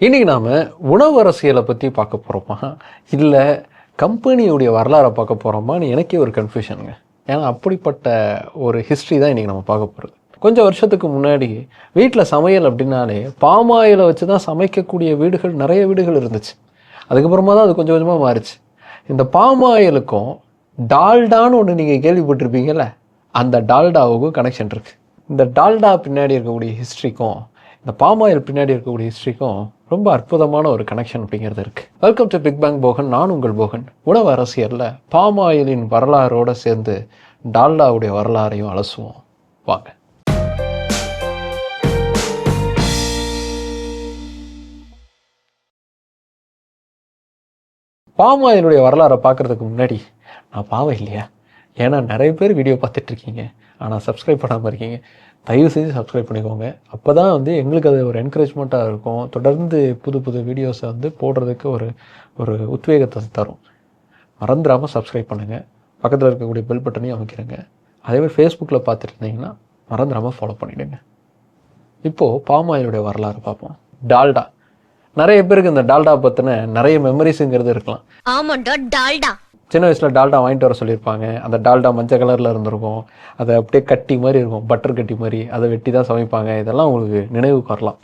இன்னைக்கு நாம் உணவு அரசியலை பற்றி பார்க்க போகிறோமா இல்லை கம்பெனியுடைய வரலாறை பார்க்க போகிறோமான்னு எனக்கே ஒரு கன்ஃபியூஷனுங்க ஏன்னா அப்படிப்பட்ட ஒரு ஹிஸ்ட்ரி தான் இன்றைக்கி நம்ம பார்க்க போகிறது கொஞ்சம் வருஷத்துக்கு முன்னாடி வீட்டில் சமையல் அப்படின்னாலே பாமாயிலை வச்சு தான் சமைக்கக்கூடிய வீடுகள் நிறைய வீடுகள் இருந்துச்சு. அதுக்கப்புறமா தான் அது கொஞ்சம் கொஞ்சமாக மாறிச்சு. இந்த பாமாயிலுக்கும் டால்டான்னு ஒன்று நீங்கள் கேள்விப்பட்டிருப்பீங்கள்ல அந்த டால்டாவுக்கும் கனெக்ஷன் இருக்குது இந்த டால்டா பின்னாடி இருக்கக்கூடிய ஹிஸ்ட்ரிக்கும் இந்த பாமாயில் பின்னாடி இருக்கக்கூடிய ஹிஸ்ட்ரிக்கும் ரொம்ப அற்புதமான ஒரு கனெக்ஷன் அப்படிங்கிறது இருக்குது welcome to big bang Bogan நான் உங்கள் போகன். உணவு அரசியலில் பாமாயிலின் வரலாறோடு சேர்ந்து டால்டாவுடைய வரலாறையும் அலசுவோம். வாங்க. பாமாயிலுடைய வரலாறை பார்க்குறதுக்கு முன்னாடி நான் பாவம் இல்லையா? ஏன்னா நிறைய பேர் வீடியோ பார்த்துட்டு இருக்கீங்க. ஆனால் சப்ஸ்கிரைப் பண்ணாமல் இருக்கீங்க. தயவு செஞ்சு சப்ஸ்கிரைப் பண்ணிக்கோங்க. அப்போ தான் வந்து எங்களுக்கு அது ஒரு என்கரேஜ்மெண்ட்டாக இருக்கும். தொடர்ந்து புது புது வீடியோஸை வந்து போடுறதுக்கு ஒரு ஒரு உத்வேகத்தை தரும். மறந்துடாமல் சப்ஸ்கிரைப் பண்ணுங்கள் பக்கத்தில் இருக்கக்கூடிய பெல் பட்டனையும் அமைக்கிறேங்க. அதேமாதிரி ஃபேஸ்புக்கில் பார்த்துட்டு இருந்தீங்கன்னா மறந்துடாமல் ஃபாலோ பண்ணிவிடுங்க இப்போது பாமாயிலுடைய வரலாறு பார்ப்போம். டால்டா. நிறைய பேருக்கு இந்த டால்டா பற்றின நிறைய மெமரிஸுங்கிறது இருக்கலாம். ஆமாண்டா டால்டா. சின்ன வயசில் டால்டா வாங்கிட்டு வர சொல்லியிருப்பாங்க. அந்த டால்டா மஞ்சள் கலரில் இருந்திருக்கும். அதை அப்படியே கட்டி மாதிரி இருக்கும். பட்டர் கட்டி மாதிரி. அதை வெட்டி தான் சமைப்பாங்க. இதெல்லாம் உங்களுக்கு நினைவுக்கு வரலாம்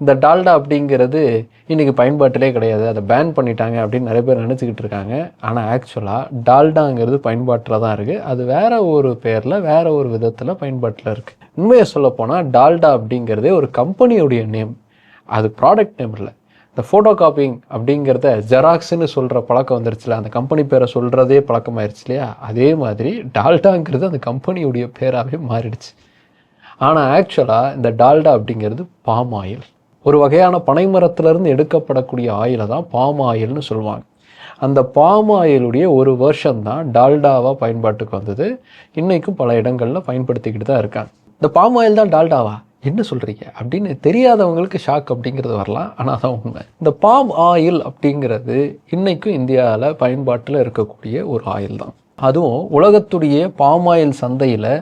இந்த டால்டா அப்படிங்கிறது இன்றைக்கி பயன்பாட்டிலே கிடையாது. அதை பேன் பண்ணிட்டாங்க அப்படின்னு நிறைய பேர் நினச்சிக்கிட்டு இருக்காங்க. ஆனால் ஆக்சுவலாக டால்டாங்கிறது பயன்பாட்டில் தான் இருக்குது அது வேறு ஒரு பேரில் வேற ஒரு விதத்தில் பயன்பாட்டில் இருக்குது உண்மையை சொல்லப்போனால் டால்டா அப்படிங்கிறதே ஒரு கம்பெனியுடைய நேம் அது ப்ராடக்ட் நேம் இல்லை. இந்த ஃபோட்டோ காப்பிங் அப்படிங்கிறத ஜெராக்ஸ்னு சொல்கிற பழக்கம் வந்துருச்சுல அந்த கம்பெனி பேரை சொல்கிறதே பழக்கமாயிருச்சு இல்லையா? அதே மாதிரி டால்டாங்கிறது அந்த கம்பெனியுடைய பேராகவே மாறிடுச்சு. ஆனால் ஆக்சுவலாக இந்த டால்டா அப்படிங்கிறது பாம் ஆயில் ஒரு வகையான பனைமரத்திலிருந்து எடுக்கப்படக்கூடிய ஆயிலை தான் பாம் ஆயில்னு சொல்லுவாங்க. அந்த பாம் ஆயிலுடைய ஒரு வருஷம் தான் டால்டாவாக பயன்பாட்டுக்கு வந்தது. இன்றைக்கும் பல இடங்களில் பயன்படுத்திக்கிட்டு தான் இருக்காங்க. இந்த பாம் ஆயில் தான் டால்டாவா என்ன சொல்கிறீங்க அப்படின்னு தெரியாதவங்களுக்கு ஷாக் அப்படிங்கிறது வரலாம். ஆனால் அதான் உண்மை. இந்த பாம் ஆயில் அப்படிங்கிறது இன்றைக்கும் இந்தியாவில் பயன்பாட்டில் இருக்கக்கூடிய ஒரு ஆயில் தான். அதுவும் உலகத்துடைய பாம் ஆயில் சந்தையில்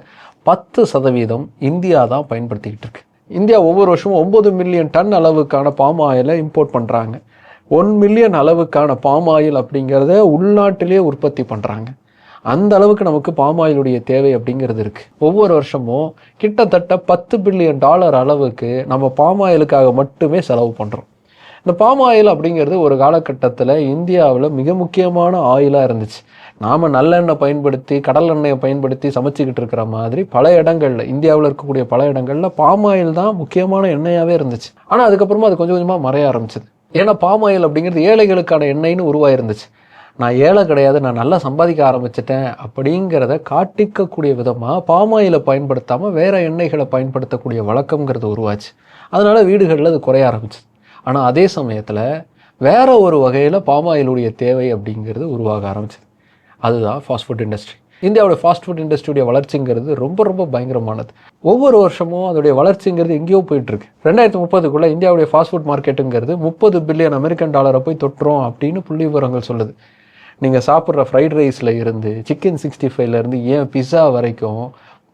பத்து சதவீதம் இந்தியா தான் பயன்படுத்திக்கிட்டு இருக்கு. இந்தியா ஒவ்வொரு வருஷமும் ஒம்பது மில்லியன் டன் அளவுக்கான பாம் ஆயிலை இம்போர்ட் பண்ணுறாங்க ஒன் மில்லியன் அளவுக்கான பாம் ஆயில் அப்படிங்கிறத உள்நாட்டிலேயே உற்பத்தி பண்ணுறாங்க அந்த அளவுக்கு நமக்கு பாம் ஆயிலுடைய தேவை அப்படிங்கிறது இருக்குது ஒவ்வொரு வருஷமும் கிட்டத்தட்ட பத்து பில்லியன் டாலர் அளவுக்கு நம்ம பாம் ஆயிலுக்காக மட்டுமே செலவு பண்ணுறோம் இந்த பாம் ஆயில் அப்படிங்கிறது ஒரு காலகட்டத்தில் இந்தியாவில் மிக முக்கியமான ஆயிலாக இருந்துச்சு. நாம் நல்லெண்ணெய் பயன்படுத்தி கடல் எண்ணெயை பயன்படுத்தி சமைச்சிக்கிட்டு இருக்கிற மாதிரி பல இடங்களில் இந்தியாவில் இருக்கக்கூடிய பல இடங்களில் ஆயில் தான் முக்கியமான எண்ணெயாகவே இருந்துச்சு. ஆனால் அதுக்கப்புறமா அது கொஞ்சம் கொஞ்சமாக மறைய ஆரம்பிச்சது. ஏன்னா ஆயில் அப்படிங்கிறது ஏழைகளுக்கான எண்ணெய்னு உருவாயிருந்துச்சு. நான் ஏழை கிடையாது நான் நல்லா சம்பாதிக்க ஆரம்பிச்சிட்டேன் அப்படிங்கிறத காட்டிக்கக்கூடிய விதமாக பாமாயிலை பயன்படுத்தாமல் வேறு எண்ணெய்களை பயன்படுத்தக்கூடிய வழக்கங்கிறது உருவாச்சு. அதனால் வீடுகளில் அது குறைய ஆரம்பிச்சிது. ஆனால் அதே சமயத்தில் வேற ஒரு வகையில் பாமாயிலுடைய தேவை அப்படிங்கிறது உருவாக ஆரம்பிச்சது. அதுதான் ஃபாஸ்ட் ஃபுட் இண்டஸ்ட்ரி இந்தியாவோட ஃபாஸ்ட் ஃபுட் இண்டஸ்ட்ரியுடைய வளர்ச்சிங்கிறது ரொம்ப ரொம்ப பயங்கரமானது. ஒவ்வொரு வருஷமும் அதோடைய வளர்ச்சிங்கிறது எங்கேயோ போயிட்டுருக்கு. ரெண்டாயிரத்து ரெண்டாயிரத்தி இந்தியாவுடைய ஃபாஸ்ட் ஃபுட் மார்க்கெட்டுங்கிறது முப்பது பில்லியன் அமெரிக்கன் டாலரை போய் தொட்டுரும் அப்படின்னு புள்ளி விவரங்கள் சொல்லுது. நீங்கள் சாப்பிட்ற ஃப்ரைட் ரைஸில் இருந்து சிக்கன் சிக்ஸ்டி ஃபைவ்லேருந்து ஏன் பிஸா வரைக்கும்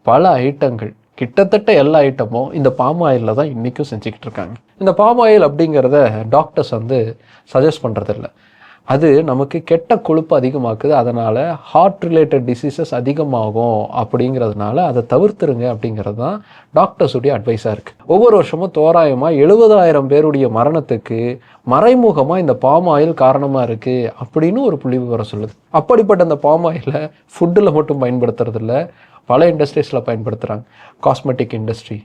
பல ஐட்டங்கள் கிட்டத்தட்ட எல்லா ஐட்டமும் இந்த பாம் ஆயிலில் தான் இன்றைக்கும் செஞ்சுக்கிட்டு இருக்காங்க. இந்த பாம் ஆயில் அப்படிங்கிறத டாக்டர்ஸ் வந்து சஜஸ்ட் பண்ணுறதில்ல அது நமக்கு கெட்ட கொழுப்பு அதிகமாக்குது அதனால் ஹார்ட் ரிலேட்டட் டிசீசஸ் அதிகமாகும் அப்படிங்கிறதுனால அதை தவிர்த்துருங்க அப்படிங்கிறது தான் டாக்டர்ஸுடைய அட்வைஸாக இருக்குது ஒவ்வொரு வருஷமும் தோராயமாக எழுபதாயிரம் பேருடைய மரணத்துக்கு மறைமுகமாக இந்த பாம் ஆயில் காரணமாக இருக்குது அப்படின்னு ஒரு புள்ளி விவரம் சொல்லுது. அப்படிப்பட்ட அந்த பாம் ஆயிலை ஃபுட்டில் மட்டும் பயன்படுத்துறதில்ல பல இண்டஸ்ட்ரீஸில் பயன்படுத்துகிறாங்க காஸ்மெட்டிக் இண்டஸ்ட்ரி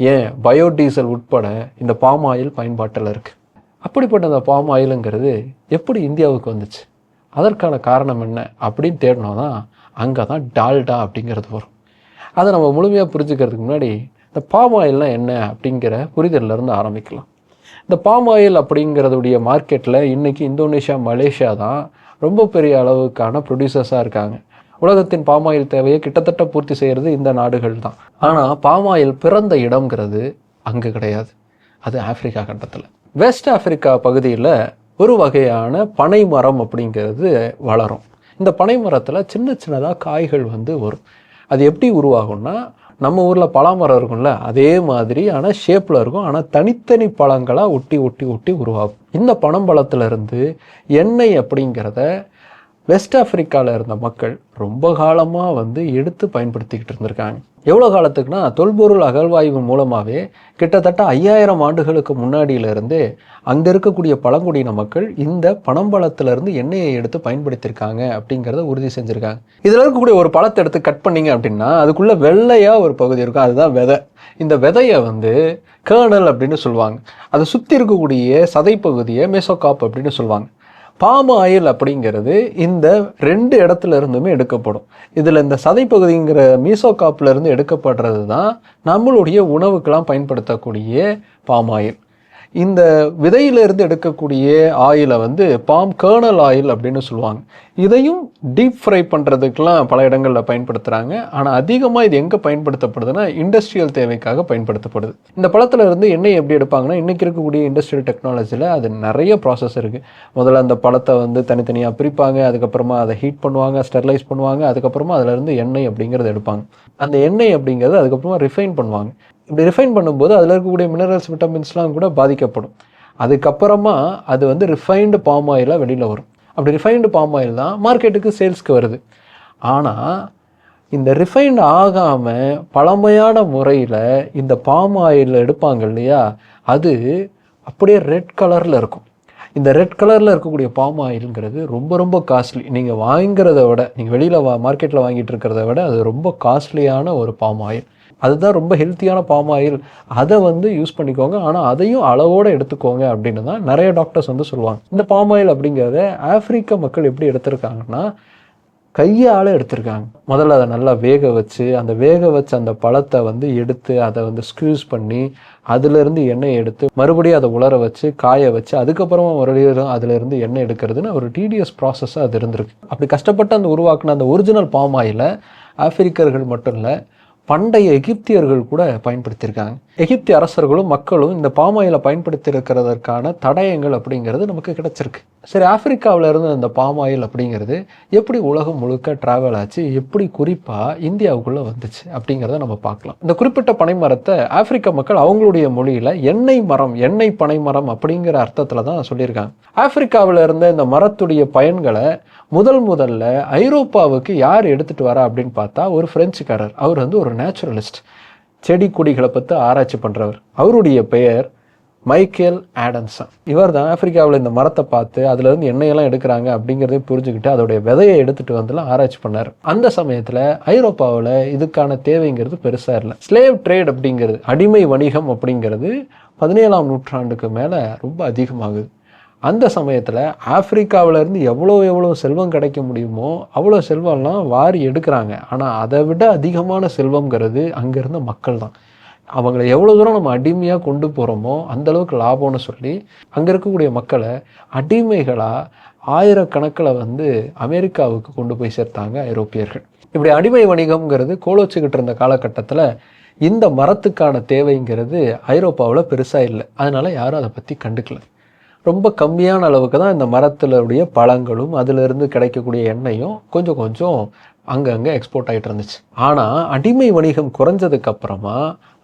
ஏன்? பயோடீசல் உட்பட இந்த பாம் ஆயில் பயன்பாட்டில் இருக்குது அப்படிப்பட்ட அந்த பாம் ஆயிலுங்கிறது எப்படி இந்தியாவுக்கு வந்துச்சு? அதற்கான காரணம் என்ன அப்படின்னு தேடினோன்னா அங்கே தான் டால்டா அப்படிங்கிறது வரும். அதை நம்ம முழுமையாக புரிஞ்சுக்கிறதுக்கு முன்னாடி இந்த பாம் ஆயில்னால் என்ன அப்படிங்கிற புரிதலிருந்து ஆரம்பிக்கலாம். இந்த பாம் ஆயில் அப்படிங்கிறதுடைய மார்க்கெட்டில் இன்றைக்கி இந்தோனேஷியா மலேசியா தான் ரொம்ப பெரிய அளவுக்கான ப்ரொடியூசர்ஸாக இருக்காங்க. உலகத்தின் பாமாயில் தேவையை கிட்டத்தட்ட பூர்த்தி செய்கிறது இந்த நாடுகள் தான். ஆனால் பாமாயில் பிறந்த இடம்ங்கிறது அங்கே கிடையாது. அது ஆப்பிரிக்கா கண்டத்தில். வெஸ்ட் ஆப்பிரிக்கா பகுதியில் ஒரு வகையான பனை மரம் அப்படிங்கிறது வளரும். இந்த பனை மரத்தில் சின்ன சின்னதாக காய்கள் வந்து வரும். அது எப்படி உருவாகும்னா நம்ம ஊரில் பலாமரம் இருக்கும்ல அதே மாதிரி ஆனால் ஷேப்பில் இருக்கும். ஆனால் தனித்தனி பழங்களாக ஒட்டி ஒட்டி ஒட்டி உருவாகும். இந்த பனம்பழத்துலேருந்து எண்ணெய் அப்படிங்கிறத வெஸ்ட் ஆப்பிரிக்காவில் இருந்த மக்கள் ரொம்ப காலமாக வந்து எடுத்து பயன்படுத்திக்கிட்டு இருந்திருக்காங்க. எவ்வளோ காலத்துக்குன்னா தொல்பொருள் அகழ்வாய்வு மூலமாகவே கிட்டத்தட்ட ஐயாயிரம் ஆண்டுகளுக்கு முன்னாடியிலிருந்து அங்கே இருக்கக்கூடிய பழங்குடியின மக்கள் இந்த பனம்பழத்திலிருந்து எண்ணெயை எடுத்து பயன்படுத்தியிருக்காங்க அப்படிங்கிறத உறுதி செஞ்சுருக்காங்க. இதில் இருக்கக்கூடிய ஒரு பழத்தை எடுத்து கட் பண்ணீங்க அப்படின்னா அதுக்குள்ளே வெள்ளையாக ஒரு பகுதி இருக்கும். அதுதான் விதை. இந்த விதையை வந்து கேர்னல் அப்படின்னு சொல்லுவாங்க. அதை சுற்றி இருக்கக்கூடிய சதைப்பகுதியை மெசோகாப் அப்படின்னு சொல்லுவாங்க. பாம் ஆயில் அப்படிங்கிறது இந்த ரெண்டு இடத்துல இருந்துமே எடுக்கப்படும். இதில் இந்த சதைப்பகுதிங்கிற மீசோகாப்ல இருந்து எடுக்கப்படுறது தான் நம்மளுடைய உணவுக்கெல்லாம் பயன்படுத்தக்கூடிய பாம் ஆயில் இந்த விதையிலிருந்து எடுக்கக்கூடிய ஆயிலை வந்து பாம் கேர்னல் ஆயில் அப்படின்னு சொல்லுவாங்க. இதையும் டீப் ஃப்ரை பண்ணுறதுக்கெலாம் பல இடங்களில் பயன்படுத்துகிறாங்க ஆனால் அதிகமாக இது எங்கே பயன்படுத்தப்படுதுன்னா இண்டஸ்ட்ரியல் தேவைக்காக பயன்படுத்தப்படுது. இந்த பழத்தில் இருந்து எண்ணெய் எப்படி எடுப்பாங்கன்னா இன்றைக்கி இருக்கக்கூடிய இண்டஸ்ட்ரியல் டெக்னாலஜியில் அது நிறைய ப்ராசஸ் இருக்குது முதல்ல அந்த பழத்தை வந்து தனித்தனியாக பிரிப்பாங்க அதுக்கப்புறமா அதை ஹீட் பண்ணுவாங்க ஸ்டெர்லைஸ் பண்ணுவாங்க அதுக்கப்புறமா அதிலிருந்து எண்ணெய் அப்படிங்கிறத எடுப்பாங்க. அந்த எண்ணெய் அப்படிங்கிறது அதுக்கப்புறமா ரிஃபைன் பண்ணுவாங்க. இப்படி ரிஃபைன் பண்ணும்போது அதில் இருக்கக்கூடிய மினரல்ஸ் விட்டமின்ஸ்லாம் கூட பாதிக்கப்படும். அதுக்கப்புறமா அது வந்து ரிஃபைன்டு பாம் ஆயிலாக வெளியில் வரும். அப்படி ரிஃபைன்டு பாம் ஆயில் தான் மார்க்கெட்டுக்கு சேல்ஸ்க்கு வருது. ஆனால் இந்த ரிஃபைன்ட் ஆகாமல் பழமையான முறையில் இந்த பாம் ஆயில் எடுப்பாங்க இல்லையா? அது அப்படியே ரெட் கலரில் இருக்கும். இந்த ரெட் கலரில் இருக்கக்கூடிய பாம் ஆயிலுங்கிறது ரொம்ப ரொம்ப காஸ்ட்லி நீங்கள் வாங்குறத விட நீங்கள் வெளியில் வா மார்க்கெட்டில் வாங்கிட்டு இருக்கிறத விட அது ரொம்ப காஸ்ட்லியான ஒரு பாம் ஆயில் அதுதான் ரொம்ப ஹெல்த்தியான பாம் ஆயில் அதை வந்து யூஸ் பண்ணிக்கோங்க. ஆனால் அதையும் அளவோடு எடுத்துக்கோங்க அப்படின்னு தான் நிறைய டாக்டர்ஸ் வந்து சொல்லுவாங்க. இந்த பாம் ஆயில் அப்படிங்கிறத ஆப்பிரிக்க மக்கள் எப்படி எடுத்திருக்காங்கன்னா கையால் எடுத்திருக்காங்க. முதல்ல அதை நல்லா வேக வச்சு அந்த வேக வச்ச அந்த பழத்தை வந்து எடுத்து அதை வந்து ஸ்க்யூஸ் பண்ணி அதுலேருந்து எண்ணெய் எடுத்து மறுபடியும் அதை உலர வச்சு காய வச்சு அதுக்கப்புறமா மறுபடியும் அதுலேருந்து எண்ணெய் எடுக்கிறதுன்னு ஒரு டிடிஎஸ் ப்ராசஸாக அது இருந்திருக்கு. அப்படி கஷ்டப்பட்டு அந்த உருவாக்குன அந்த ஒரிஜினல் பாம் ஆயிலை ஆப்பிரிக்கர்கள் மட்டும் இல்லை பண்டைய எகிப்தியர்கள் கூட பயன்படுத்தியிருக்காங்க. எகிப்திய அரசர்களும் மக்களும் இந்த பாமாயிலை பயன்படுத்தியிருக்கிறதற்கான தடயங்கள் அப்படிங்கிறது நமக்கு கிடைச்சிருக்கு. சரி ஆப்பிரிக்காவில் இருந்து இந்த பாமாயில் அப்படிங்கிறது எப்படி உலகம் முழுக்க ட்ராவல் ஆச்சு எப்படி குறிப்பாக இந்தியாவுக்குள்ளே வந்துச்சு அப்படிங்கிறத நம்ம பார்க்கலாம். இந்த குறிப்பிட்ட பனைமரத்தை ஆப்பிரிக்க மக்கள் அவங்களுடைய மொழியில் எண்ணெய் மரம் எண்ணெய் பனைமரம் அப்படிங்கிற அர்த்தத்தில் தான் சொல்லியிருக்காங்க. ஆப்பிரிக்காவில் இருந்த இந்த மரத்துடைய பயன்களை முதல் முதல்ல ஐரோப்பாவுக்கு யார் எடுத்துகிட்டு வரா அப்படின்னு பார்த்தா ஒரு ஃப்ரெஞ்சுக்காரர் அவர் வந்து ஒரு நேச்சுரலிஸ்ட் செடி கொடிகளை பற்றி ஆராய்ச்சி பண்ணுறவர் அவருடைய பெயர் மைக்கேல் ஆடன்சன் இவர் தான் ஆப்பிரிக்காவில் இந்த மரத்தை பார்த்து அதுலேருந்து எண்ணெயெல்லாம் எடுக்கிறாங்க அப்படிங்கிறதே புரிஞ்சுக்கிட்டு அதோடைய விதையை எடுத்துகிட்டு வந்துலாம் ஆராய்ச்சி பண்ணார். அந்த சமயத்தில் ஐரோப்பாவில் இதுக்கான தேவைங்கிறது பெருசாக இல்லை. ஸ்லேவ் ட்ரேட் அப்படிங்கிறது அடிமை வணிகம் அப்படிங்கிறது பதினேழாம் நூற்றாண்டுக்கு மேலே ரொம்ப அதிகமாகுது. அந்த சமயத்தில் ஆப்பிரிக்காவிலேருந்து எவ்வளோ எவ்வளோ செல்வம் கிடைக்க முடியுமோ அவ்வளோ செல்வம்லாம் வாரி எடுக்கிறாங்க. ஆனால் அதை விட அதிகமான செல்வங்கிறது அங்கே இருந்த மக்கள் தான் அவங்கள எவ்வளோ தூரம் நம்ம அடிமையாக கொண்டு போகிறோமோ அந்தளவுக்கு லாபம்னு சொல்லி அங்கே இருக்கக்கூடிய மக்களை அடிமைகளாக ஆயிரக்கணக்கில் வந்து அமெரிக்காவுக்கு கொண்டு போய் சேர்த்தாங்க ஐரோப்பியர்கள். இப்படி அடிமை வணிகம்ங்கிறது கோலோச்சிக்கிட்டு இருந்த காலகட்டத்தில் இந்த மரத்துக்கான தேவைங்கிறது ஐரோப்பாவில் பெருசாக இல்லை. அதனால் யாரும் அதை பற்றி கண்டுக்கல. ரொம்ப கம்மியான அளவுக்கு தான் இந்த மரத்திலுடைய பழங்களும் அதிலிருந்து கிடைக்கக்கூடிய எண்ணெயும் கொஞ்சம் கொஞ்சம் அங்கங்கே எக்ஸ்போர்ட் ஆகிட்டு இருந்துச்சு. ஆனால் அடிமை வணிகம் குறைஞ்சதுக்கப்புறமா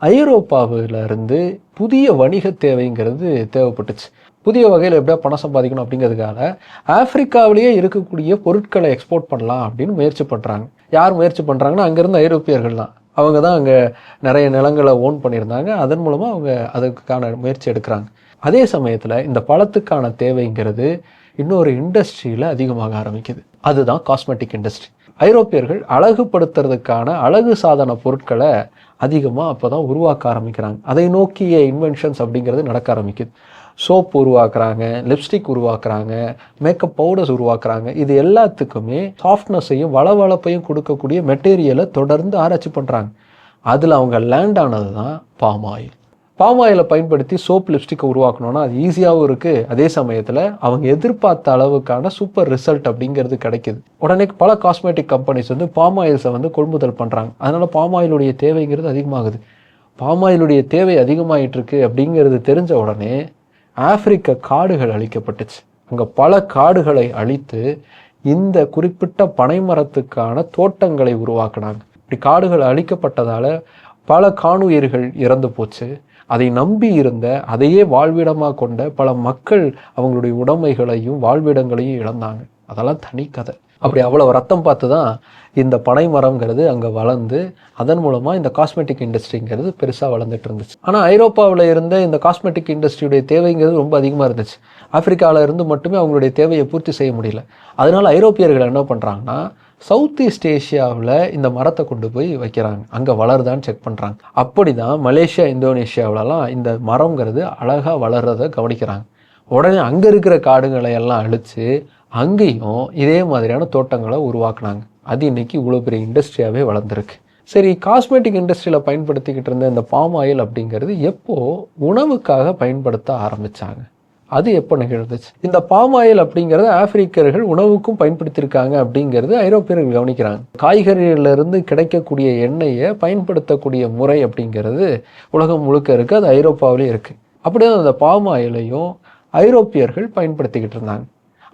ஐரோப்பாவிலிருந்து புதிய வணிக தேவைங்கிறது தேவைப்பட்டுச்சு. புதிய வகையில் எப்படியா பணம் சம்பாதிக்கணும் அப்படிங்கிறதுக்காக ஆப்பிரிக்காவிலேயே இருக்கக்கூடிய பொருட்களை எக்ஸ்போர்ட் பண்ணலாம் அப்படின்னு முயற்சி பண்ணுறாங்க யார் முயற்சி பண்ணுறாங்கன்னா அங்கேருந்து ஐரோப்பியர்கள் தான் அவங்க தான் அங்கே நிறைய நிலங்களை ஓன் பண்ணியிருந்தாங்க. அதன் மூலமாக அவங்க அதுக்கான முயற்சி எடுக்கிறாங்க. அதே சமயத்தில் இந்த பழத்துக்கான தேவைங்கிறது இன்னொரு இண்டஸ்ட்ரியில் அதிகமாக ஆரம்பிக்குது. அதுதான் காஸ்மெட்டிக் இண்டஸ்ட்ரி ஐரோப்பியர்கள் அழகுபடுத்துறதுக்கான அழகு சாதன பொருட்களை அதிகமாக அப்போ தான் உருவாக்க ஆரம்பிக்கிறாங்க. அதை நோக்கிய இன்வென்ஷன்ஸ் அப்படிங்கிறது நடக்க ஆரம்பிக்குது. சோப் உருவாக்குறாங்க லிப்ஸ்டிக் உருவாக்குறாங்க மேக்கப் பவுடர்ஸ் உருவாக்குறாங்க. இது எல்லாத்துக்குமே சாஃப்ட்னஸையும் வளவளப்பையும் கொடுக்கக்கூடிய மெட்டீரியலை தொடர்ந்து ஆராய்ச்சி பண்ணுறாங்க அதில் அவங்க லேண்ட் ஆனது தான் பாம் ஆயில் பாம் ஆயிலை பயன்படுத்தி சோப் லிப்ஸ்டிக்கை உருவாக்கணும்னா அது ஈஸியாகவும் இருக்குது அதே சமயத்தில் அவங்க எதிர்பார்த்த அளவுக்கான சூப்பர் ரிசல்ட் அப்படிங்கிறது கிடைக்குது. உடனே பல காஸ்மெட்டிக் கம்பெனிஸ் வந்து பாம் ஆயில்ஸை வந்து கொள்முதல் பண்ணுறாங்க அதனால் பாம் ஆயிலுடைய தேவைங்கிறது அதிகமாகுது. பாம் ஆயிலுடைய தேவை அதிகமாயிட்டு இருக்கு அப்படிங்கிறது தெரிஞ்ச உடனே ஆப்பிரிக்க காடுகள் அழிக்கப்பட்டுச்சு. அங்கே பல காடுகளை அழித்து இந்த குறிப்பிட்ட பனைமரத்துக்கான தோட்டங்களை உருவாக்குனாங்க. இப்படி காடுகள் அழிக்கப்பட்டதால் பல காணுயிர்கள் இறந்து போச்சு. அதை நம்பி இருந்த அதையே வாழ்விடமாக கொண்ட பல மக்கள் அவங்களுடைய உடைமைகளையும் வாழ்விடங்களையும் இழந்தாங்க. அதெல்லாம் தனி கதை. அப்படி அவ்வளோ ரத்தம் பார்த்து தான் இந்த பனை மரம்ங்கிறது அங்கே வளர்ந்து அதன் மூலமாக இந்த காஸ்மெட்டிக் இண்டஸ்ட்ரிங்கிறது பெருசாக வளர்ந்துட்டு இருந்துச்சு. ஆனால் ஐரோப்பாவில் இருந்த இந்த காஸ்மெட்டிக் இண்டஸ்ட்ரியுடைய தேவைங்கிறது ரொம்ப அதிகமாக இருந்துச்சு. ஆப்பிரிக்காவில் இருந்து மட்டுமே அவங்களுடைய தேவையை பூர்த்தி செய்ய முடியல. அதனால் ஐரோப்பியர்கள் என்ன பண்ணுறாங்கன்னா சவுத் ஈஸ்ட் ஏஷியாவில் இந்த மரத்தை கொண்டு போய் வைக்கிறாங்க. அங்கே வளருதான்னு செக் பண்ணுறாங்க அப்படி தான் மலேசியா இந்தோனேஷியாவிலலாம் இந்த மரம்ங்கிறது அழகாக வளர்றதை கவனிக்கிறாங்க. உடனே அங்கே இருக்கிற காடுகளை எல்லாம் அழித்து அங்கேயும் இதே மாதிரியான தோட்டங்களை உருவாக்குனாங்க. அது இன்னைக்கு இவ்வளோ பெரிய இண்டஸ்ட்ரியாகவே வளர்ந்துருக்கு. சரி காஸ்மெட்டிக் இண்டஸ்ட்ரியில் பயன்படுத்திக்கிட்டு இருந்த இந்த பாம் ஆயில் அப்படிங்கிறது எப்போது உணவுக்காக பயன்படுத்த ஆரம்பிச்சாங்க? அது எப்போ நிகழ்ந்துச்சு இந்த பாம் ஆயில் அப்படிங்கிறது ஆப்பிரிக்கர்கள் உணவுக்கும் பயன்படுத்தியிருக்காங்க அப்படிங்கிறது ஐரோப்பியர்கள் கவனிக்கிறாங்க. காய்கறிகளிலிருந்து கிடைக்கக்கூடிய எண்ணெயை பயன்படுத்தக்கூடிய முறை அப்படிங்கிறது உலகம் முழுக்க இருக்குது அது ஐரோப்பாவிலே இருக்குது அப்படியே அந்த பாம் ஆயிலையும் ஐரோப்பியர்கள் பயன்படுத்திக்கிட்டு இருந்தாங்க.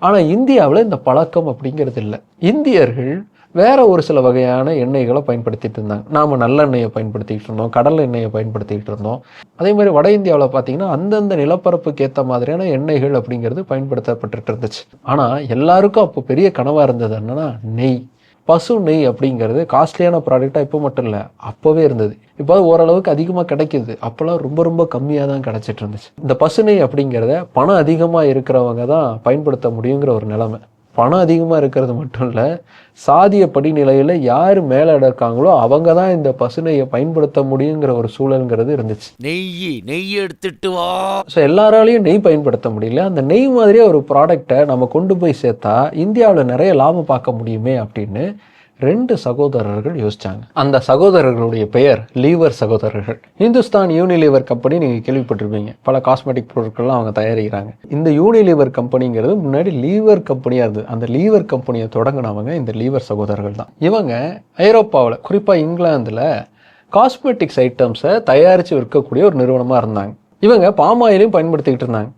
ஆனால் இந்தியாவில் இந்த பழக்கம் அப்படிங்கிறது இல்லை. இந்தியர்கள் வேறு ஒரு சில வகையான எண்ணெய்களை பயன்படுத்திகிட்டு இருந்தாங்க. நாம் நல்லெண்ணெயை பயன்படுத்திக்கிட்டு இருந்தோம் கடல் எண்ணெயை பயன்படுத்திக்கிட்டு இருந்தோம். அதே மாதிரி வட இந்தியாவில் பார்த்தீங்கன்னா அந்தந்த நிலப்பரப்புக்கு ஏற்ற மாதிரியான எண்ணெய்கள் அப்படிங்கிறது பயன்படுத்தப்பட்டுட்டு இருந்துச்சு. ஆனால் எல்லாருக்கும் அப்போ பெரிய கனவாக இருந்தது என்னென்னா நெய். பசு நெய் அப்படிங்கிறது காஸ்ட்லியான ப்ராடக்டாக இப்போ மட்டும் இல்லை அப்போவே இருந்தது. இப்போ ஓரளவுக்கு அதிகமாக கிடைக்கிது. அப்போல்லாம் ரொம்ப ரொம்ப கம்மியாக தான் கிடச்சிட்டு இருந்துச்சு. இந்த பசு நெய் அப்படிங்கிறத பணம் அதிகமாக இருக்கிறவங்க தான் பயன்படுத்த முடியுங்கிற ஒரு நிலைமை. பணம் அதிகமாக இருக்கிறது மட்டும் இல்லை சாதிய படிநிலையில் யார் மேலே இருக்காங்களோ அவங்க தான் இந்த பசுநெய்யை பயன்படுத்த முடியுங்கிற ஒரு சூழல்ங்கிறது இருந்துச்சு. நெய் நெய் எடுத்துட்டு வா. ஸோ எல்லாராலையும் நெய் பயன்படுத்த முடியல. அந்த நெய் மாதிரியே ஒரு ப்ராடக்டை நம்ம கொண்டு போய் சேர்த்தா இந்தியாவில் நிறைய லாபம் பார்க்க முடியுமே அப்படின்னு ரெண்டு சகோதரர்கள் யோசிச்சாங்க. அந்த சகோதரர்களுடைய பெயர் லீவர் சகோதரர்கள். இந்துஸ்தான் யூனிலீவர் கம்பெனி நீங்கள் கேள்விப்பட்டிருப்பீங்க. பல காஸ்மெட்டிக் பொருட்கள்லாம் அவங்க தயாரிக்கிறாங்க. இந்த யூனிலீவர் கம்பெனிங்கிறது முன்னாடி லீவர் கம்பெனியாக இருந்தது. அந்த லீவர் கம்பெனியை தொடங்கினவங்க இந்த லீவர் சகோதரர்கள் தான். இவங்க ஐரோப்பாவில் குறிப்பாக இங்கிலாந்தில் காஸ்மெட்டிக்ஸ் ஐட்டம்ஸை தயாரித்து விற்கக்கூடிய ஒரு நிறுவனமாக இருந்தாங்க. இவங்க பாமாயிலையும் பயன்படுத்திக்கிட்டு இருந்தாங்க.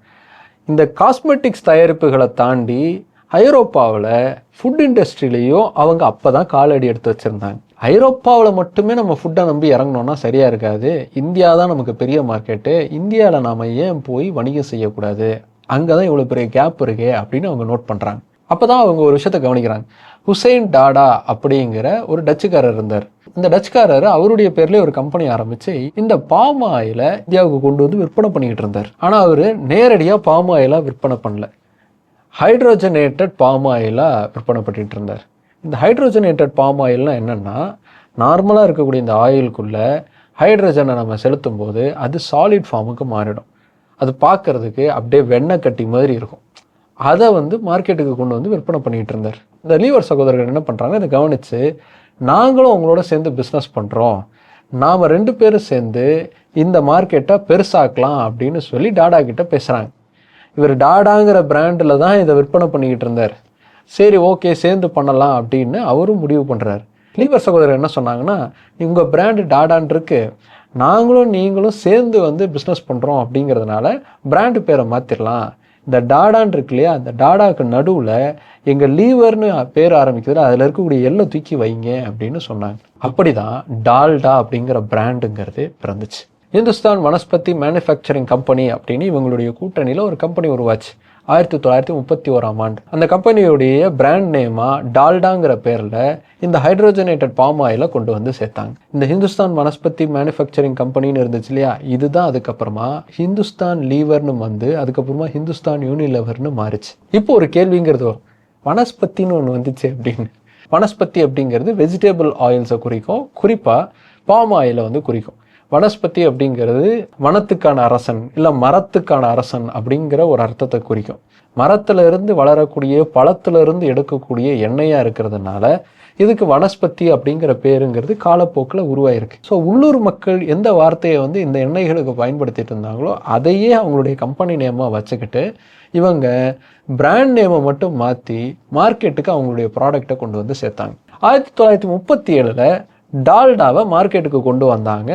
இந்த காஸ்மெட்டிக்ஸ் தயாரிப்புகளை தாண்டி ஐரோப்பாவில் ஃபுட் இண்டஸ்ட்ரியிலையும் அவங்க அப்போ தான் காலடி எடுத்து வச்சுருந்தாங்க. ஐரோப்பாவில் மட்டுமே நம்ம ஃபுட்டை நம்பி இறங்கினோன்னா சரியாக இருக்காது. இந்தியா தான் நமக்கு பெரிய மார்க்கெட்டு இந்தியாவில் நாம் ஏன் போய் வணிகம் செய்யக்கூடாது? அங்கே தான் இவ்வளோ பெரிய கேப் இருக்கே அப்படின்னு அவங்க நோட் பண்ணுறாங்க அப்போ தான் அவங்க ஒரு விஷயத்தை கவனிக்கிறாங்க. ஹுசைன் டாடா அப்படிங்கிற ஒரு டச்சுக்காரர் இருந்தார். இந்த டச்சுக்காரர் அவருடைய பேர்லேயே ஒரு கம்பெனி ஆரம்பித்து இந்த பாம் ஆயிலை இந்தியாவுக்கு கொண்டு வந்து விற்பனை பண்ணிக்கிட்டு இருந்தார். ஆனால் அவர் நேரடியாக பாம் ஆயிலாக விற்பனை பண்ணல. ஹைட்ரோஜனேட்டட் பாம் ஆயிலாக விற்பனை பண்ணிட்டு இருந்தார். இந்த ஹைட்ரோஜனேட்டட் பாம் ஆயில்னால் என்னென்னா நார்மலாக இருக்கக்கூடிய இந்த ஆயிலுக்குள்ளே ஹைட்ரஜனை நம்ம செலுத்தும் போது அது சாலிட் ஃபார்முக்கு மாறிடும். அது பார்க்கறதுக்கு அப்படியே வெண்ணெய் கட்டி மாதிரி இருக்கும். அதை வந்து மார்க்கெட்டுக்கு கொண்டு வந்து விற்பனை பண்ணிகிட்டு இருந்தார். இந்த லீவர் சகோதரர்கள் என்ன பண்ணுறாங்க இதை கவனித்து நாங்களும் அவங்களோட சேர்ந்து பிஸ்னஸ் பண்ணுறோம் நாம் ரெண்டு பேரும் சேர்ந்து இந்த மார்க்கெட்டை பெருசாக்கலாம் அப்படின்னு சொல்லி டாடா கிட்ட பேசுகிறாங்க இவர் டாடாங்கிற பிராண்டில் தான் இதை விற்பனை பண்ணிக்கிட்டு இருந்தார். சரி ஓகே சேர்ந்து பண்ணலாம் அப்படின்னு அவரும் முடிவு பண்ணுறாரு லீவர் சகோதரர் என்ன சொன்னாங்கன்னா உங்கள் பிராண்டு டாடான் இருக்கு. நாங்களும் நீங்களும் சேர்ந்து வந்து பிஸ்னஸ் பண்ணுறோம் அப்படிங்கிறதுனால பிராண்டு பேரை மாற்றிடலாம் இந்த டாடான் இருக்கு இல்லையா அந்த டாடாக்கு நடுவில் எங்கள் லீவர்னு பேர் ஆரம்பிக்கிறது அதில் இருக்கக்கூடிய எல்லை தூக்கி வைங்க அப்படின்னு சொன்னாங்க. அப்படி தான் டால்டா அப்படிங்கிற பிராண்டுங்கிறது பிறந்துச்சு. இந்துஸ்தான் வனஸ்பதி மேனுஃபேக்சரிங் கம்பெனி அப்படின்னு இவங்களுடைய கூட்டணியில் ஒரு கம்பெனி உருவாச்சு. ஆயிரத்தி தொள்ளாயிரத்தி முப்பத்தி ஓராம் ஆண்டு. அந்த கம்பெனியுடைய பிராண்ட் நேமாக டால்டாங்கிற பேரில் இந்த ஹைட்ரோஜனேட்டட் பாம் ஆயிலை கொண்டு வந்து சேர்த்தாங்க. இந்த ஹிந்துஸ்தான் வனஸ்பதி மேனுஃபேக்சரிங் கம்பெனின்னு இருந்துச்சு இல்லையா? இதுதான் அதுக்கப்புறமா ஹிந்துஸ்தான் லீவர்னு வந்து அதுக்கப்புறமா ஹிந்துஸ்தான் யூனிலெவர்னு மாறிச்சு. இப்போ ஒரு கேள்விங்கிறது வரும். வனஸ்பத்தின்னு ஒன்று வந்துச்சு அப்படின்னு. வனஸ்பதி அப்படிங்கிறது வெஜிடபிள் ஆயில்ஸை குறிக்கும் குறிப்பாக பாம் ஆயிலை வந்து குறிக்கும். வனஸ்பதி அப்படிங்கிறது வனத்துக்கான அரசன் இல்லை மரத்துக்கான அரசன் அப்படிங்கிற ஒரு அர்த்தத்தை குறிக்கும். மரத்திலிருந்து வளரக்கூடிய பழத்திலிருந்து எடுக்கக்கூடிய எண்ணெயாக இருக்கிறதுனால இதுக்கு வனஸ்பதி அப்படிங்கிற பேருங்கிறது காலப்போக்கில் உருவாயிருக்கு. ஸோ உள்ளூர் மக்கள் எந்த வார்த்தையை வந்து இந்த எண்ணெய்களுக்கு பயன்படுத்திட்டு இருந்தாங்களோ அதையே அவங்களுடைய கம்பெனி நேமாக வச்சுக்கிட்டு இவங்க பிராண்ட் நேமை மட்டும் மாற்றி மார்க்கெட்டுக்கு அவங்களுடைய ப்ராடக்டை கொண்டு வந்து சேர்த்தாங்க. ஆயிரத்தி தொள்ளாயிரத்தி முப்பத்தி ஏழில் டால்டாவை மார்க்கெட்டுக்கு கொண்டு வந்தாங்க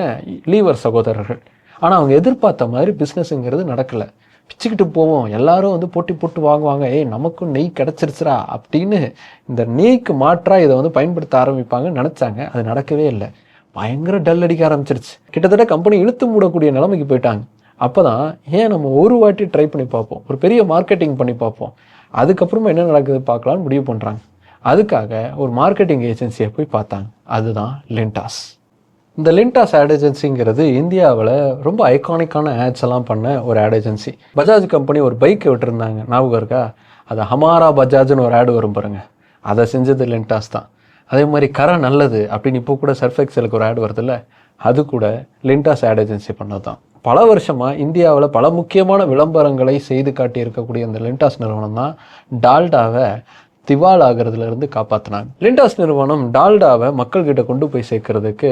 லீவர் சகோதரர்கள். ஆனால் அவங்க எதிர்பார்த்த மாதிரி பிஸ்னஸுங்கிறது நடக்கலை. பிச்சுக்கிட்டு போவோம். எல்லாரும் வந்து போட்டி போட்டு வாங்குவாங்க. ஏய் நமக்கும் நெய் கிடச்சிருச்சுரா அப்படின்னு இந்த நெய்க்கு மாற்றாக இதை வந்து பயன்படுத்த ஆரம்பிப்பாங்கன்னு நினச்சாங்க. அது நடக்கவே இல்லை. பயங்கர டல் அடிக்க ஆரம்பிச்சிருச்சு. கிட்டத்தட்ட கம்பெனி இழுத்து மூடக்கூடிய நிலைமைக்கு போயிட்டாங்க. அப்போ தான் ஏன் நம்ம ஒரு வாட்டி ட்ரை பண்ணி பார்ப்போம்? ஒரு பெரிய மார்க்கெட்டிங் பண்ணி பார்ப்போம். அதுக்கப்புறமா என்ன நடக்குது பார்க்கலாம்னு முடிவு பண்ணுறாங்க அதுக்காக ஒரு மார்க்கெட்டிங் ஏஜென்சியை போய் பார்த்தாங்க. அதுதான் லிண்டாஸ் இந்த லிண்டாஸ் ஆட் ஏஜென்சிங்கிறது இந்தியாவில் ரொம்ப ஐகானிக்கான ஆட்ஸ் எல்லாம் பண்ண ஒரு ஆட் ஏஜென்சி பஜாஜ் கம்பெனி ஒரு பைக்கை விட்டுருந்தாங்க. ஞாபகம் இருக்கா? அது ஹமாரா பஜாஜ்னு ஒரு ஆடு வரும் பாருங்க. அதை செஞ்சது லிண்டாஸ் தான். அதே மாதிரி கரை நல்லது அப்படின்னு இப்போ கூட சர்ஃப் எக்ஸலுக்கு ஒரு ஆடு வருதுல்ல அது கூட லிண்டாஸ் ஆட் ஏஜென்சி பண்ணது தான். பல வருஷமாக இந்தியாவில் பல முக்கியமான விளம்பரங்களை செய்து காட்டி இருக்கக்கூடிய லிண்டாஸ் நிறுவனம் தான் டால்டாவை திவால் ஆகிறதுல இருந்து காப்பாற்றினாங்க லிண்டாஸ் நிறுவனம் டால்டாவை மக்கள்கிட்ட கொண்டு போய் சேர்க்கறதுக்கு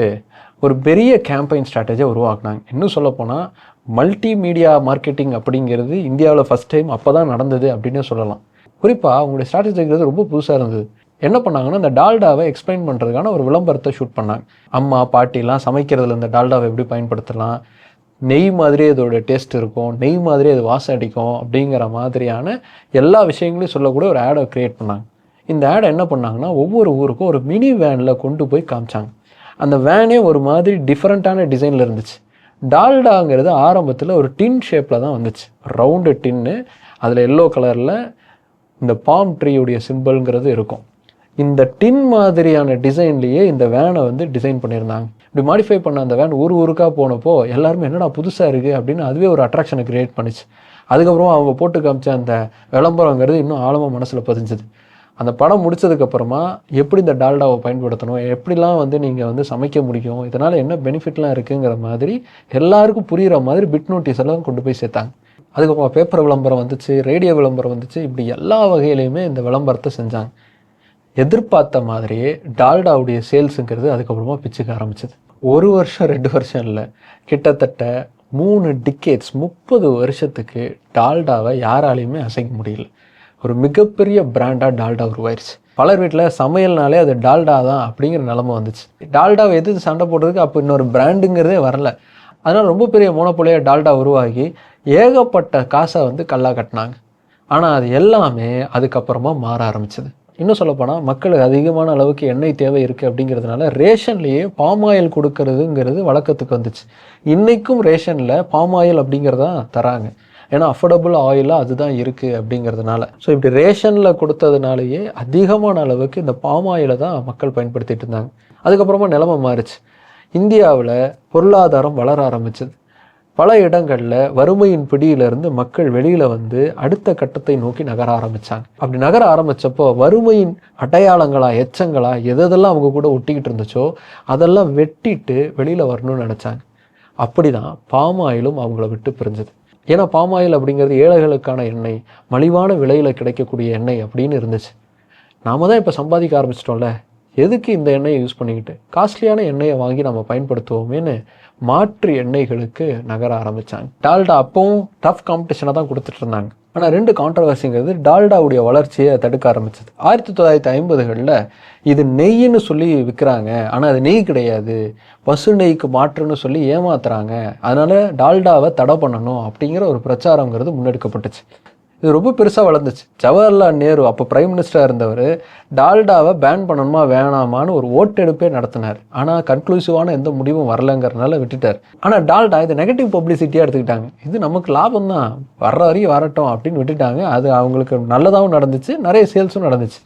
ஒரு பெரிய கேம்பெயின் ஸ்ட்ராட்டஜியை உருவாக்குனாங்க. இன்னும் சொல்லப்போனால் மல்டி மீடியா மார்க்கெட்டிங் அப்படிங்கிறது இந்தியாவில் ஃபஸ்ட் டைம் அப்போ தான் நடந்தது அப்படின்னே சொல்லலாம். குறிப்பாக அவங்களுடைய ஸ்ட்ராட்டஜிங்கிறது ரொம்ப புதுசாக இருந்தது. என்ன பண்ணாங்கன்னா இந்த டால்டாவை எக்ஸ்பிளைன் பண்ணுறதுக்கான ஒரு விளம்பரத்தை ஷூட் பண்ணாங்க. அம்மா பாட்டிலாம் சமைக்கிறதுல இந்த டால்டாவை எப்படி பயன்படுத்தலாம்? நெய் மாதிரியே இதோட டேஸ்ட் இருக்கும் நெய் மாதிரியே அது வாசம் அடிக்கும் அப்படிங்கிற மாதிரியான எல்லா விஷயங்களையும் சொல்லக்கூடிய ஒரு ஆடை க்ரியேட் பண்ணாங்க. இந்த ஆடை என்ன பண்ணாங்கன்னா ஒவ்வொரு ஊருக்கும் ஒரு மினி வேனில் கொண்டு போய் காமிச்சாங்க. அந்த வேனே ஒரு மாதிரி டிஃப்ரெண்ட்டான டிசைனில் இருந்துச்சு. டால்டாங்கிறது ஆரம்பத்தில் ஒரு டின் ஷேப்பில் தான் வந்துச்சு. ரவுண்டு டின்னு அதில் எல்லோ கலரில் இந்த பாம் ட்ரீயுடைய சிம்பிள்ங்கிறது இருக்கும். இந்த டின் மாதிரியான டிசைன்லேயே இந்த வேனை வந்து டிசைன் பண்ணியிருந்தாங்க. இப்படி மாடிஃபை பண்ண அந்த வேன் ஊர் ஊருக்காக போனப்போ எல்லாருமே என்னடா புதுசாக இருக்குது அப்படின்னு அதுவே ஒரு அட்ராக்ஷனை கிரியேட் பண்ணிச்சு. அதுக்கப்புறம் அவங்க போட்டு காமிச்ச அந்த விளம்பரங்கிறது இன்னும் ஆழமாக மனசில் பதிஞ்சுது. அந்த படம் முடிச்சதுக்கப்புறமா எப்படி இந்த டால்டாவை பயன்படுத்தணும் எப்படிலாம் வந்து நீங்கள் வந்து சமைக்க முடியும் இதனால் என்ன பெனிஃபிட்லாம் இருக்குங்கிற மாதிரி எல்லாருக்கும் புரிகிற மாதிரி பிட் நோட்டீஸ் எல்லாம் கொண்டு போய் சேர்த்தாங்க. அதுக்கப்புறம் பேப்பர் விளம்பரம் வந்துச்சு ரேடியோ விளம்பரம் வந்துச்சு இப்படி எல்லா வகையிலையுமே இந்த விளம்பரத்தை செஞ்சாங்க. எதிர்பார்த்த மாதிரியே டால்டாவுடைய சேல்ஸுங்கிறது அதுக்கப்புறமா பிச்சுக்க ஆரம்பிச்சது. ஒரு வருஷம் ரெண்டு வருஷம் இல்லை. கிட்டத்தட்ட மூணு டிக்கெட்ஸ் முப்பது வருஷத்துக்கு டால்டாவை யாராலையுமே அசைக்க முடியல. ஒரு மிகப்பெரிய பிராண்டாக டால்டா உருவாயிருச்சு. பலர் வீட்டில் சமையல்னாலே அது டால்டா தான் அப்படிங்கிற நிலமை வந்துச்சு. டால்டாவை எதிர்த்து சண்டை போடுறதுக்கு அப்போ இன்னொரு பிராண்டுங்கிறதே வரல. அதனால் ரொம்ப பெரிய மோனப்பொலியாக டால்டா உருவாகி ஏகப்பட்ட காசை வந்து கல்லா கட்டினாங்க. ஆனால் அது எல்லாமே அதுக்கப்புறமா மாற ஆரம்பிச்சது. இன்னும் சொல்லப்போனால் மக்களுக்கு அதிகமான அளவுக்கு எண்ணெய் தேவை இருக்குது அப்படிங்கிறதுனால ரேஷன்லேயே பாம் ஆயில் கொடுக்கறதுங்கிறது வழக்கத்துக்கு வந்துச்சு. இன்றைக்கும் ரேஷனில் பாம் ஆயில் அப்படிங்கிறதான் தராங்க. ஏன்னா அஃபோர்டபுள் ஆயிலாக அதுதான் இருக்குது அப்படிங்கிறதுனால. ஸோ இப்படி ரேஷனில் கொடுத்ததுனாலேயே அதிகமான அளவுக்கு இந்த பாம் ஆயிலை தான் மக்கள் பயன்படுத்திட்டு இருந்தாங்க. அதுக்கப்புறமா நிலமை மாறுச்சு. இந்தியாவில் பொருளாதாரம் வளர ஆரம்பிச்சது. பல இடங்களில் வறுமையின் பிடியிலிருந்து மக்கள் வெளியில் வந்து அடுத்த கட்டத்தை நோக்கி நகர ஆரம்பித்தாங்க அப்படி நகர ஆரம்பித்தப்போ வறுமையின் அடையாளங்களா எச்சங்களா எதெல்லாம் அவங்க கூட ஒட்டிக்கிட்டு இருந்துச்சோ அதெல்லாம் வெட்டிட்டு வெளியில் வரணும்னு நினச்சாங்க. அப்படி தான் பாம் ஆயிலும் அவங்கள விட்டு பிரிஞ்சது. ஏன்னா பாம் ஆயில் அப்படிங்கிறது ஏழைகளுக்கான எண்ணெய் மலிவான விலையில் கிடைக்கக்கூடிய எண்ணெய் அப்படின்னு இருந்துச்சு. நாம தான் இப்போ சம்பாதிக்க ஆரம்பிச்சிட்டோம்ல. எதுக்கு இந்த எண்ணெயை யூஸ் பண்ணிக்கிட்டு? காஸ்ட்லியான எண்ணெயை வாங்கி நம்ம பயன்படுத்துவோமேன்னு மாற்று எண்ணெய்களுக்கு நகர ஆரம்பித்தாங்க டால்டா அப்பவும் டஃப் காம்படிஷனாக தான் கொடுத்துட்டு இருந்தாங்க. ஆனால் ரெண்டு கான்ட்ரவர்சிங்கிறது டால்டாவுடைய வளர்ச்சியை தடுக்க ஆரம்பிச்சது. ஆயிரத்தி தொள்ளாயிரத்தி ஐம்பதுகளில் இது நெய்ன்னு சொல்லி விற்கிறாங்க ஆனால் அது நெய் கிடையாது. பசு நெய்க்கு மாற்றுன்னு சொல்லி ஏமாத்துறாங்க. அதனால் டால்டாவை தடை பண்ணணும் அப்படிங்கிற ஒரு பிரச்சாரங்கிறது முன்னெடுக்கப்பட்டுச்சு. இது ரொம்ப பெருசாக வளர்ந்துச்சு. ஜவஹர்லால் நேரு அப்போ பிரைம் மினிஸ்டராக இருந்தவர் டால்டாவை பேன் பண்ணணுமா வேணாமான்னு ஒரு ஓட்டெடுப்பே நடத்தினார். ஆனால் கன்க்ளூசிவான எந்த முடிவும் வரலங்கிறதுனால விட்டுட்டார். ஆனால் டால்டா இது நெகட்டிவ் பப்ளிசிட்டியாக எடுத்துக்கிட்டாங்க. இது நமக்கு லாபம் தான். வர்ற வரையும் வரட்டும் அப்படின்னு விட்டுட்டாங்க. அது அவங்களுக்கு நல்லதாகவும் நடந்துச்சு. நிறைய சேல்ஸும் நடந்துச்சு.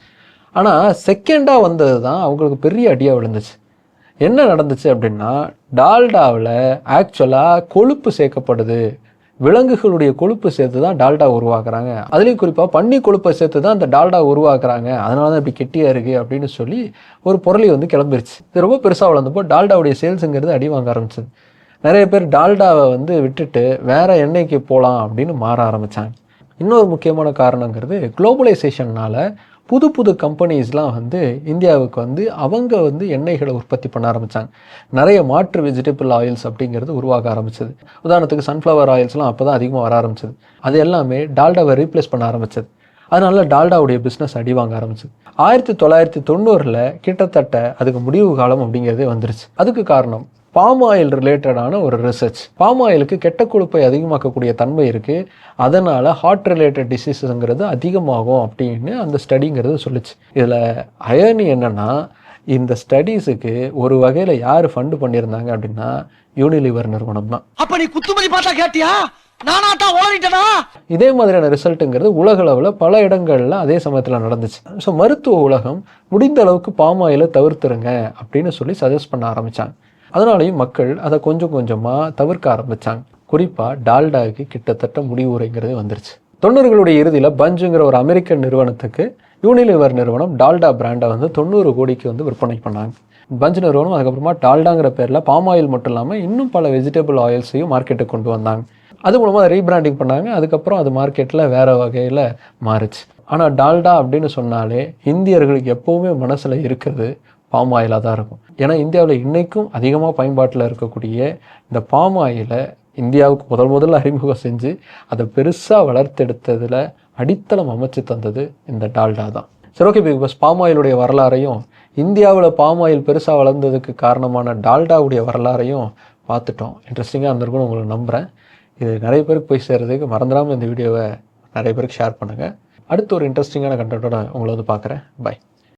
ஆனால் செகண்டாக வந்தது தான் அவங்களுக்கு பெரிய அடியாக விழுந்துச்சு. என்ன நடந்துச்சு அப்படின்னா டால்டாவில் ஆக்சுவலாக கொழுப்பு சேர்க்கப்படுது. விலங்குகளுடைய கொழுப்பு சேர்த்து தான் டால்டா உருவாக்குறாங்க. அதுலேயும் குறிப்பாக பன்னி கொழுப்பை சேர்த்து தான் அந்த டால்டா உருவாக்குறாங்க. அதனால தான் இப்படி கெட்டியாக இருக்குது அப்படின்னு சொல்லி ஒரு பொருளி வந்து கிளம்பிருச்சு. இது ரொம்ப பெருசாக வளர்ந்தப்போ டால்டாவுடைய சேல்ஸுங்கிறது அடி வாங்க ஆரம்பிச்சது. நிறைய பேர் டால்டாவை வந்து விட்டுட்டு வேற எண்ணெய்க்கு போகலாம் அப்படின்னு மாற ஆரம்பித்தாங்க இன்னொரு முக்கியமான காரணங்கிறது குளோபலைசேஷன்னால புது புது கம்பெனிஸ்லாம் வந்து இந்தியாவுக்கு வந்து அவங்க வந்து எண்ணெய்களை உற்பத்தி பண்ண ஆரம்பித்தாங்க நிறைய மாற்று வெஜிடபிள் ஆயில்ஸ் அப்படிங்கிறது உருவாக ஆரம்பிச்சது. உதாரணத்துக்கு சன்ஃப்ளவர் ஆயில்ஸ்லாம் அப்போ தான் அதிகமாக வர ஆரம்பிச்சது. அது எல்லாமே டால்டாவை ரீப்ளேஸ் பண்ண ஆரம்பிச்சது. அதனால டால்டாவுடைய பிஸ்னஸ் அடி வாங்க ஆரம்பிச்சது. ஆயிரத்தி தொள்ளாயிரத்தி தொண்ணூறில் கிட்டத்தட்ட அதுக்கு முடிவு காலம் அப்படிங்கிறதே வந்துருச்சு. அதுக்கு காரணம் பாம் ஆயில் ரிலேட்டடான ஒரு ரிசர்ச் பாம் ஆயிலுக்கு கெட்ட கொழுப்பை அதிகமாக்கக்கூடிய தன்மை இருக்குது அதனால் ஹார்ட் ரிலேட்டட் டிசீஸுங்கிறது அதிகமாகும் அப்படின்னு அந்த ஸ்டடிங்கிறது சொல்லுச்சு. இதில் அயர்னி என்னென்னா இந்த ஸ்டடீஸுக்கு ஒரு வகையில் யார் ஃபண்டு பண்ணியிருந்தாங்க அப்படின்னா யூனிலிவர் நிறுவனம் தான். அப்ப நீ குத்துமதி பார்த்தா கேட்டியா? இதே மாதிரியான ரிசல்ட்டுங்கிறது உலக அளவில் பல இடங்கள்ல அதே சமயத்தில் நடந்துச்சு. ஸோ மருத்துவ உலகம் முடிந்த அளவுக்கு பாம் ஆயிலை தவிர்த்துருங்க அப்படின்னு சொல்லி சஜஸ்ட் பண்ண ஆரம்பிச்சாங்க. அதனாலையும் மக்கள் அதை கொஞ்சம் கொஞ்சமாக தவிர்க்க ஆரம்பிச்சாங்க. குறிப்பாக டால்டாவுக்கு கிட்டத்தட்ட முடிவுரைங்கிறது வந்துருச்சு. தொண்ணூறுகளுடைய இறுதியில் பஞ்சுங்கிற ஒரு அமெரிக்கன் நிறுவனத்துக்கு யூனிலிவர் நிறுவனம் டால்டா பிராண்டை வந்து தொண்ணூறு கோடிக்கு வந்து விற்பனை பண்ணாங்க. பஞ்ச் நிறுவனம் அதுக்கப்புறமா டால்டாங்கிற பேரில் பாம் ஆயில் மட்டும் இல்லாமல் இன்னும் பல வெஜிடபிள் ஆயில்ஸையும் மார்க்கெட்டுக்கு கொண்டு வந்தாங்க. அது மூலமாக அதை ரீபிராண்டிங் பண்ணாங்க. அதுக்கப்புறம் அது மார்க்கெட்டில் வேறு வகையில் மாறுச்சு. ஆனால் டால்டா அப்படின்னு சொன்னாலே இந்தியர்களுக்கு எப்போவுமே மனசில் இருக்கிறது பாம் ஆயிலாக தான் இருக்கும். ஏன்னா இந்தியாவில் இன்றைக்கும் அதிகமாக பயன்பாட்டில் இருக்கக்கூடிய இந்த பாம் ஆயிலை இந்தியாவுக்கு முதல் முதல்ல அறிமுகம் செஞ்சு அதை பெருசாக வளர்த்தெடுத்ததில் அடித்தளம் அமைச்சு தந்தது இந்த டால்டா தான். சரி ஓகே பிக் பாஸ் பாம் ஆயிலுடைய வரலாறையும் இந்தியாவில் பாம் ஆயில் பெருசாக வளர்ந்ததுக்கு காரணமான டால்டாவுடைய வரலாறையும் பார்த்துட்டோம். இன்ட்ரெஸ்டிங்காக இருந்திருக்கும்னு உங்களை நம்புகிறேன் இது நிறைய பேருக்கு போய் சேர்கிறதுக்கு மறந்துடாமல் இந்த வீடியோவை நிறைய பேருக்கு ஷேர் பண்ணுங்கள் அடுத்து ஒரு இன்ட்ரெஸ்டிங்கான கண்டென்ட்டோட உங்களை வந்து பார்க்குறேன். பை